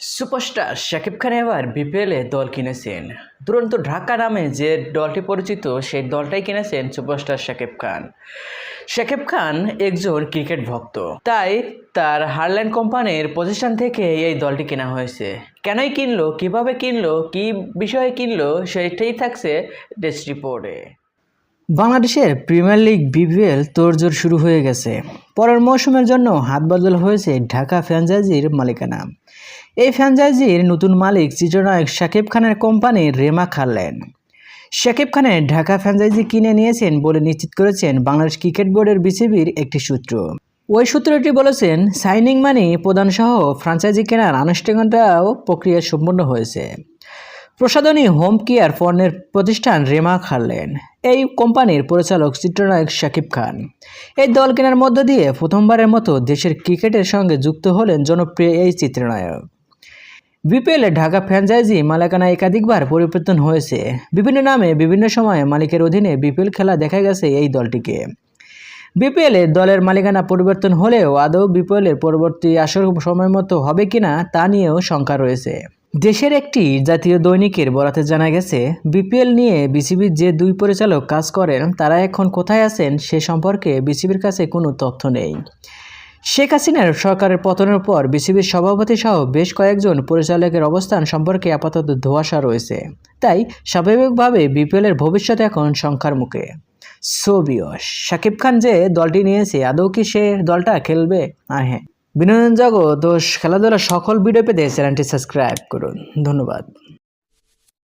Superstar Shakib খান এবার বিপিএলে দল কিনেছেন। দুরন্ত ঢাকা নামে যে দলটি পরিচিত, সেই দলটাই কিনেছেন সুপারস্টার শাকিব খান। শাকিব খান একজন ক্রিকেট ভক্ত। তাই তার হারল্যান্ড কোম্পানির প্রতিষ্ঠান থেকে এই দলটি কেনা হয়েছে। কেনই কিনলো, কীভাবে কিনলো, কি বিষয়ে কিনলো সেটাই থাকছে ডেস্ট রিপোর্টে। বাংলাদেশের প্রিমিয়ার লিগ বিপিএল তোড়জোড় শুরু হয়ে গেছে। পরের মৌসুমের জন্য হাত বদল হয়েছে ঢাকা ফ্র্যাঞ্চাইজির মালিকানা। এই ফ্র্যাঞ্চাইজির নতুন মালিক চিত্রনায়ক শাকিব খানের কোম্পানি রেমা খারলেন শাকিব খানের ঢাকা ফ্র্যাঞ্চাইজি কিনে নিয়েছেন বলে নিশ্চিত করেছেন বাংলাদেশ ক্রিকেট বোর্ডের বিসিবির একটি সূত্র। ওই সূত্রটি বলেছেন, সাইনিং মানি প্রদানসহ ফ্র্যাঞ্চাইজি কেনার আনুষ্ঠানিকতাও প্রক্রিয়া সম্পন্ন হয়েছে। প্রসাধনী হোম কেয়ার পণ্যের প্রতিষ্ঠান রেমা খারলেন এই কোম্পানির পরিচালক চিত্রনায়ক শাকিব খান। এই দল কেনার মধ্য দিয়ে প্রথমবারের মতো দেশের ক্রিকেটের সঙ্গে যুক্ত হলেন জনপ্রিয় এই চিত্রনায়ক। বিপিএলে ঢাকা ফ্র্যাঞ্চাইজি মালিকানা একাধিকবার পরিবর্তন হয়েছে। বিভিন্ন নামে বিভিন্ন সময়ে মালিকের অধীনে বিপিএল খেলা দেখা গেছে এই দলটিকে। বিপিএলে দলের মালিকানা পরিবর্তন হলেও আদৌ বিপিএলের পরবর্তী আসর সময় মতো হবে কিনা তা নিয়েও শঙ্কা রয়েছে। দেশের একটি জাতীয় দৈনিকের বরাতে জানা গেছে, বিপিএল নিয়ে বিসিবির যে দুই পরিচালক কাজ করেন, তারা এখন কোথায় আছেন সে সম্পর্কে বিসিবির কাছে কোনো তথ্য নেই। শেখ হাসিনার সরকারের পতনের পর বিসিবির সভাপতি সহ বেশ কয়েকজন পরিচালকের অবস্থান সম্পর্কে আপাতত ধোঁয়াশা রয়েছে। তাই স্বাভাবিকভাবে বিপিএলের ভবিষ্যৎ এখন সংখ্যার মুখে। সোবিয়স শাকিব খান যে দলটি নিয়েছে, আদৌ কি সে দলটা খেলবে? হ্যাঁ। বিনোদন জগৎ ও খেলাধুলার সকল ভিডিও পেতে চ্যানেলটি সাবস্ক্রাইব করুন। ধন্যবাদ।